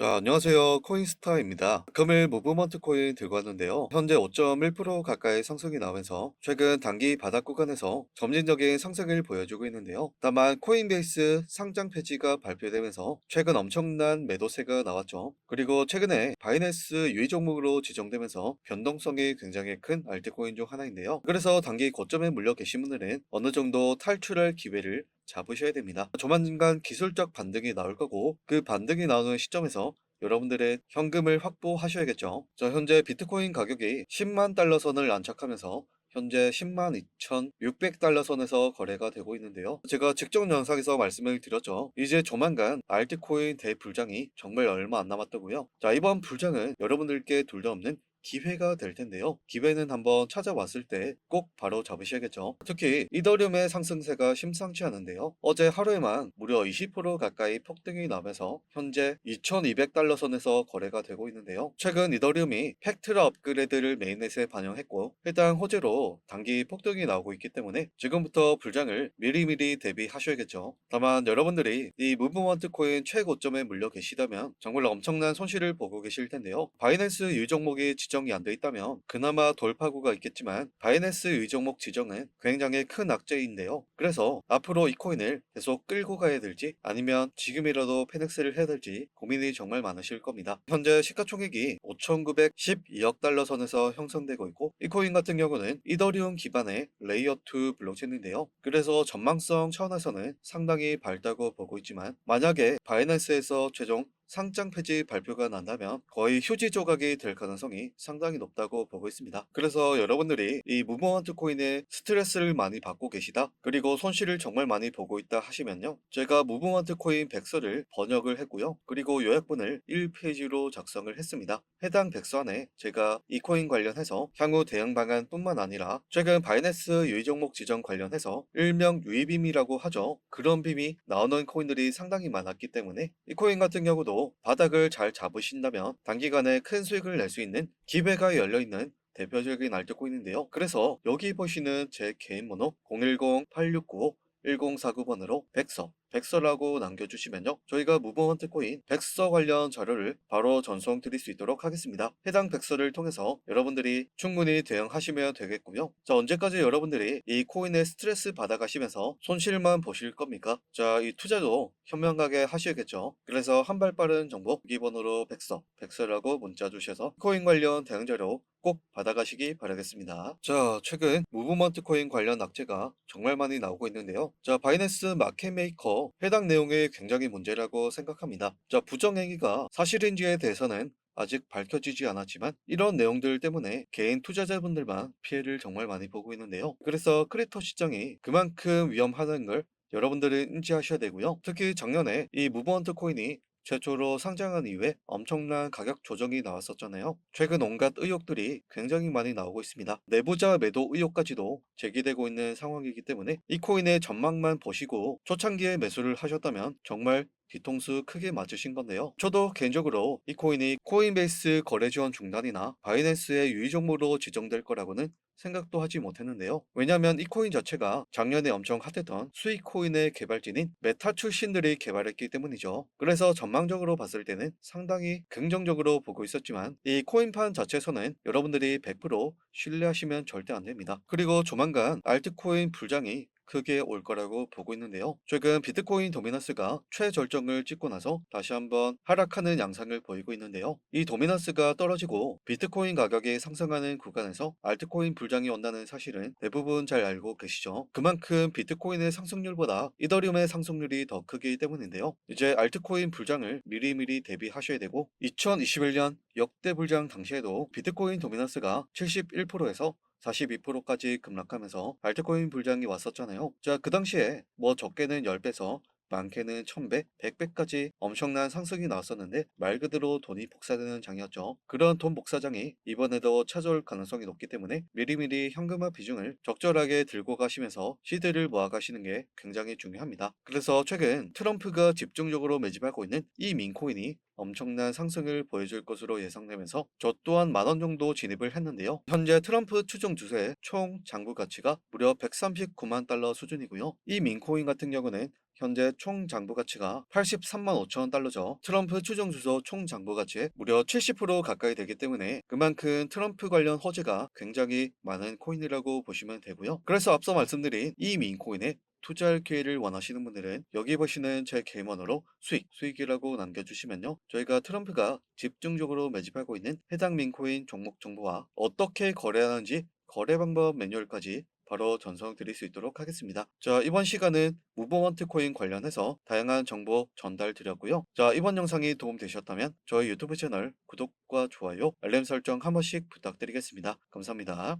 자, 안녕하세요. 코인스타입니다. 금일 무브먼트 코인 들고 왔는데요. 현재 5.1% 가까이 상승이 나오면서 최근 단기 바닥 구간에서 점진적인 상승을 보여주고 있는데요. 다만 코인베이스 상장 폐지가 발표되면서 최근 엄청난 매도세가 나왔죠. 그리고 최근에 바이낸스 유의 종목으로 지정되면서 변동성이 굉장히 큰 알트코인 중 하나인데요. 그래서 단기 고점에 물려 계신 분들은 어느 정도 탈출할 기회를 잡으셔야 됩니다. 조만간 기술적 반등이 나올 거고 그 반등이 나오는 시점에서 여러분들의 현금을 확보하셔야겠죠. 자, 현재 비트코인 가격이 10만 달러 선을 안착하면서 현재 10만 2,600달러 선에서 거래가 되고 있는데요. 제가 직전 영상에서 말씀을 드렸죠. 이제 조만간 알트코인 대불장이 정말 얼마 안 남았다고요. 자, 이번 불장은 여러분들께 둘도 없는 기회가 될 텐데요. 기회는 한번 찾아왔을 때 꼭 바로 잡으셔야겠죠. 특히 이더리움의 상승세가 심상치 않은데요. 어제 하루에만 무려 20% 가까이 폭등이 나면서 현재 2200달러 선에서 거래가 되고 있는데요. 최근 이더리움이 팩트라 업그레이드를 메인넷에 반영했고 해당 호재로 단기 폭등이 나오고 있기 때문에 지금부터 불장을 미리미리 대비하셔야겠죠. 다만 여러분들이 이 무브먼트 코인 최고점에 물려 계시다면 정말 엄청난 손실을 보고 계실 텐데요. 바이낸스 유 종목이 지정이 안 돼 있다면 그나마 돌파구가 있겠지만 바이낸스 유 종목 지정은 굉장히 큰 악재인데요. 그래서 앞으로 이 코인을 계속 끌고 가야 될지 아니면 지금이라도 페넥스를 해야 될지 고민이 정말 많으실 겁니다. 현재 시가총액이 5,912억 달러 선에서 형성되고 있고 이 코인 같은 경우는 이더리움 기반의 레이어2 블록체인인데요. 그래서 전망성 차원에서는 상당히 밝다고 보고 있지만 만약에 바이낸스에서 최종 상장 폐지 발표가 난다면 거의 휴지 조각이 될 가능성이 상당히 높다고 보고 있습니다. 그래서 여러분들이 이 무브먼트 코인에 스트레스를 많이 받고 계시다 그리고 손실을 정말 많이 보고 있다 하시면요 제가 무브먼트 코인 백서를 번역을 했고요 그리고 요약본을 1페이지로 작성을 했습니다. 해당 백서 안에 제가 이 코인 관련해서 향후 대응 방안 뿐만 아니라 최근 바이낸스 유의 종목 지정 관련해서 일명 유의빔이라고 하죠. 그런 빔이 나오는 코인들이 상당히 많았기 때문에 이 코인 같은 경우도 바닥을 잘 잡으신다면 단기간에 큰 수익을 낼 수 있는 기회가 열려있는 대표적인 알트코인인데요. 그래서 여기 보시는 제 개인 번호 010-8695-1049번으로 백서 백서라고 남겨주시면요. 저희가 무브먼트 코인 백서 관련 자료를 바로 전송 드릴 수 있도록 하겠습니다. 해당 백서를 통해서 여러분들이 충분히 대응하시면 되겠고요. 자, 언제까지 여러분들이 이 코인에 스트레스 받아가시면서 손실만 보실 겁니까? 자, 이 투자도 현명하게 하셔야겠죠. 그래서 한 발 빠른 정보 기본으로 백서, 백서라고 문자 주셔서 코인 관련 대응 자료 꼭 받아가시기 바라겠습니다. 자, 최근 무브먼트 코인 관련 악재가 정말 많이 나오고 있는데요. 자, 바이낸스 마켓메이커 해당 내용이 굉장히 문제라고 생각합니다. 자, 부정행위가 사실인지에 대해서는 아직 밝혀지지 않았지만 이런 내용들 때문에 개인 투자자분들만 피해를 정말 많이 보고 있는데요. 그래서 크립토 시장이 그만큼 위험하다는 걸 여러분들은 인지하셔야 되고요. 특히 작년에 이 무브먼트 코인이 최초로 상장한 이후에 엄청난 가격 조정이 나왔었잖아요. 최근 온갖 의혹들이 굉장히 많이 나오고 있습니다. 내부자 매도 의혹까지도 제기되고 있는 상황이기 때문에 이 코인의 전망만 보시고 초창기에 매수를 하셨다면 정말 뒤통수 크게 맞으신 건데요. 저도 개인적으로 이 코인이 코인베이스 거래 지원 중단이나 바이낸스의 유의 종목으로 지정될 거라고는 생각도 하지 못했는데요. 왜냐하면 이 코인 자체가 작년에 엄청 핫했던 수익 코인의 개발진인 메타 출신들이 개발했기 때문이죠. 그래서 전망적으로 봤을 때는 상당히 긍정적으로 보고 있었지만 이 코인판 자체에서는 여러분들이 100% 신뢰하시면 절대 안 됩니다. 그리고 조만간 알트코인 불장이 크게 올 거라고 보고 있는데요. 최근 비트코인 도미넌스가 최절정을 찍고 나서 다시 한번 하락하는 양상을 보이고 있는데요. 이 도미넌스가 떨어지고 비트코인 가격이 상승하는 구간에서 알트코인 불장이 온다는 사실은 대부분 잘 알고 계시죠. 그만큼 비트코인의 상승률보다 이더리움의 상승률이 더 크기 때문인데요. 이제 알트코인 불장을 미리미리 대비하셔야 되고 2021년 역대 불장 당시에도 비트코인 도미넌스가 71%에서 42%까지 급락하면서 알트코인 불장이 왔었잖아요. 자, 그 당시에 뭐 적게는 10배서 많게는 1000배, 100배까지 엄청난 상승이 나왔었는데 말 그대로 돈이 복사되는 장이었죠. 그런 돈 복사장이 이번에도 찾아올 가능성이 높기 때문에 미리미리 현금화 비중을 적절하게 들고 가시면서 시드를 모아가시는 게 굉장히 중요합니다. 그래서 최근 트럼프가 집중적으로 매집하고 있는 이 민코인이 엄청난 상승을 보여줄 것으로 예상되면서 저 또한 만원 정도 진입을 했는데요. 현재 트럼프 추정 주세의 총 장부 가치가 무려 139만 달러 수준이고요. 이 민코인 같은 경우는 현재 총 장부 가치가 83만 5천 달러죠. 트럼프 추정 주소 총 장부 가치의 무려 70% 가까이 되기 때문에 그만큼 트럼프 관련 호재가 굉장히 많은 코인이라고 보시면 되고요. 그래서 앞서 말씀드린 이 민코인에 투자할 기회를 원하시는 분들은 여기 보시는 제 개인번호로 수익, 수익이라고 남겨주시면요. 저희가 트럼프가 집중적으로 매집하고 있는 해당 민코인 종목 정보와 어떻게 거래하는지 거래 방법 매뉴얼까지 바로 전송 드릴 수 있도록 하겠습니다. 자, 이번 시간은 무브먼트 코인 관련해서 다양한 정보 전달 드렸고요. 자, 이번 영상이 도움되셨다면 저희 유튜브 채널 구독과 좋아요, 알림 설정 한 번씩 부탁드리겠습니다. 감사합니다.